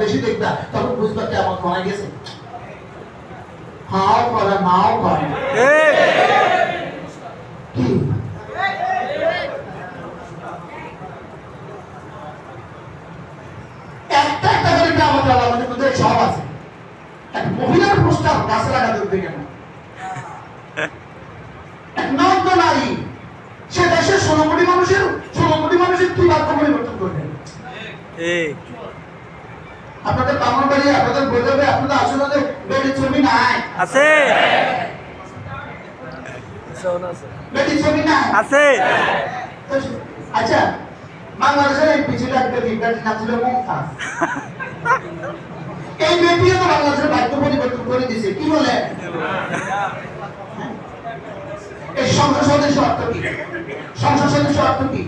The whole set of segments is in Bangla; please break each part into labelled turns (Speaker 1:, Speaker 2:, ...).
Speaker 1: বেশি দেখবা তখন বুঝবা কেমন মারা গেছে। হাও করে নাও করে। সব আছে? এক মহিলার প্রস্তাব গাছে লাগাতে উঠবে সে দেশের মানুষের ষোলো মানুষের কি বাক্য পরিবর্তন করবে? আপনাদের কামড় বাড়ি আপনাদের বোঝাবে আপনাদের আসলে বেডির ছবি নাই।
Speaker 2: আছে।
Speaker 1: বেডির ছবি নাই।
Speaker 2: আছে।
Speaker 1: আচ্ছা বাংলাদেশের এই পিছিয়ে একটা বিজ্ঞানী নাম ছিল মমতাজ এই মেয়েটিও তো বাংলাদেশের পরিবর্তন করে দিছে কি বলে? এই সংসদ সদস্য অর্থ কি? সংসদ সদস্য অর্থ কি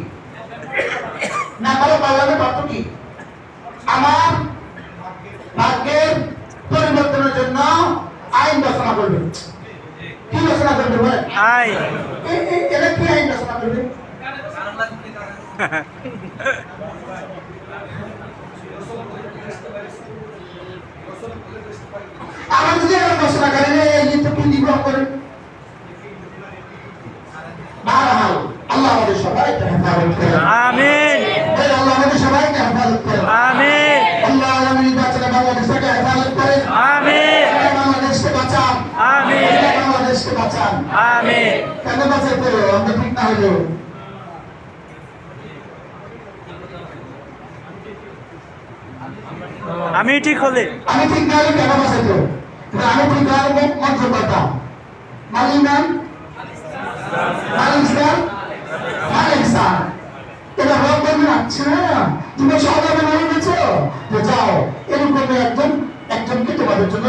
Speaker 1: না বলো পার্লামেন্ট অর্থ কি আমার ভাগ্যের পরিবর্তনের জন্য আইন রচনা করবে? কি রচনা করবে বলে
Speaker 2: আই
Speaker 1: এটা কি আইন রচনা করবে? আমার যদি রচনা করে এই বাঁচান।
Speaker 2: আমিন।
Speaker 1: কেন আমরা ঠিক না
Speaker 2: আমি ঠিক হলে।
Speaker 1: আমি ঠিক না হলে কেন কিন্তু আমি ঠিক না হলে মঞ্চ করতাম মালিক নাম মালিক স্যার মালিক স্যার এটা ভাব করবেন তুমি সহজে মনে গেছো যে যাও এরকম একজন একজনকে তোমাদের জন্য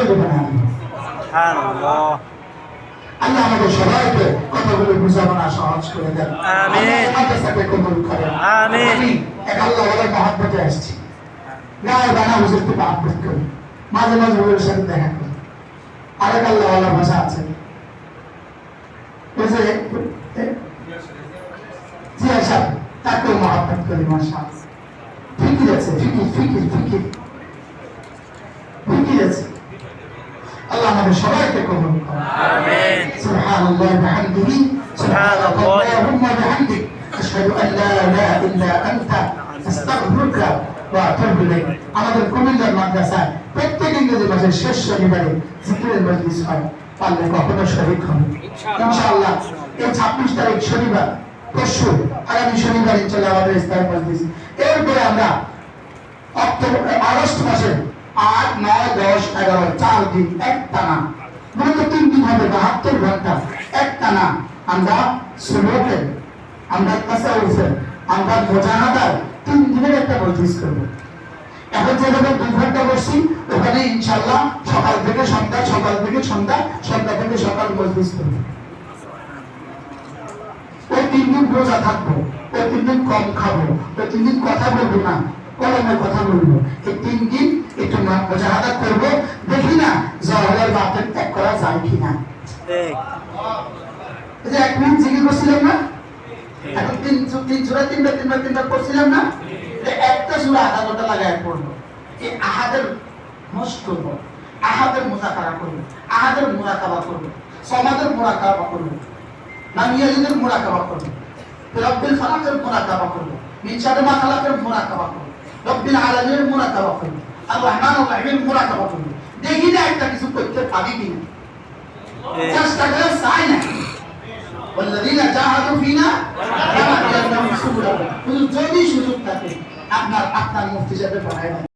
Speaker 2: আল্লাহ
Speaker 1: আমাদের সবাইকে কথাগুলো বুঝাবনা সহজ করে দেন।
Speaker 2: আমিন।
Speaker 1: মাদ্রাসাকে কবুল করেন।
Speaker 2: আমিন।
Speaker 1: আমি এক আল্লাহ ওদের মহাব্বতে আসছি। গায়ে বানা হুজুরকে মহাব্বত করি মাঝে মাঝে হুজুরের সাথে দেখা করি। আরেক আল্লাহ ওয়ালা ভাষা আছে। জিয়া সাহেব তাকেও মহাব্বত করি মাসা ফিকির আছে ফিকির ফিকির ফিকির ফিকির আছে আল্লাহ আমাদের সবাইকে কবুল করুন।
Speaker 2: আমিন।
Speaker 1: সুবহানাল্লাহি ওয়া বিহামদিহি। সুবহানাল্লাহি। ওয়া বিহামদিহি। আশহাদু আন লা ইলাহা ইল্লা আনতা। আস্তাগফিরুকা ওয়া আতুবু ইলাইক। আমাদের কুমিল্লার মাদ্রাসায় প্রত্যেক ইংরেজি মাসের শেষ শনিবারে জিকিরের মজলিস হয়। পারলে কখনো শরীর হন। ইনশাআল্লাহ। এই 26 তারিখ শনিবার পরশু আগামী শনিবার ইনশাআল্লাহ আমাদের ইসলাম মজলিস। এরপরে আমরা অক্টোবর আগস্ট মাসে আট, নয়, দশ, এগারো, চার দিন এক টানা মূলত তিন দিন হবে, বাহাত্তর ঘণ্টা। এক টানা আমরা সুলোকের আমরা তাসাউফের আমরা মোজাহাদার তিন দিনের একটা মজলিস করব। এখন যেভাবে দুই ঘণ্টা বসছি, ওখানে ইনশাল্লাহ সকাল থেকে সন্ধ্যা, সকাল থেকে সন্ধ্যা সন্ধ্যা থেকে সকাল মজলিস করব। ওই তিন দিন রোজা থাকব, ওই তিন দিন কম খাব, ওই তিন দিন কথা বলব না, কলমে কথা বলব। এই তিন দিন একটু মোজাহাদা করব। দেখি না জহরের বাপের ত্যাগ করা যায়
Speaker 2: ঠিক
Speaker 1: এই যে এক মিনিট জিজ্ঞেস করছিলাম না? এখন তিন তিন সুরা তিনটা তিনবার তিনবার করছিলাম না? একটা সুরা আধা ঘণ্টা লাগায় পড়ব। এই আহাদের মস করব। আহাদের মোজাকারা করব। আহাদের মোরাকাবা করব। সমাদের মোরাকাবা করব। নামিয়ালিদের মোরাকাবা করব। রব্বিল ফালাকের মোরাকাবা করব। মিন শাররি মা খালাকের মোরাকাবা করব। রব্বিল আলামিনের মোরাকাবা করব। আর রহমান রাহিমের মোরাকাবা করবো দেখি না একটা কিছু করতে পারি কিনা
Speaker 2: ঠিক
Speaker 1: চেষ্টা করে চাই না والذين جاهدوا فينا لنهدينهم سبلنا যদি সুযোগ থাকে আপনার আপনার মুফতি সাহেব পড়ায়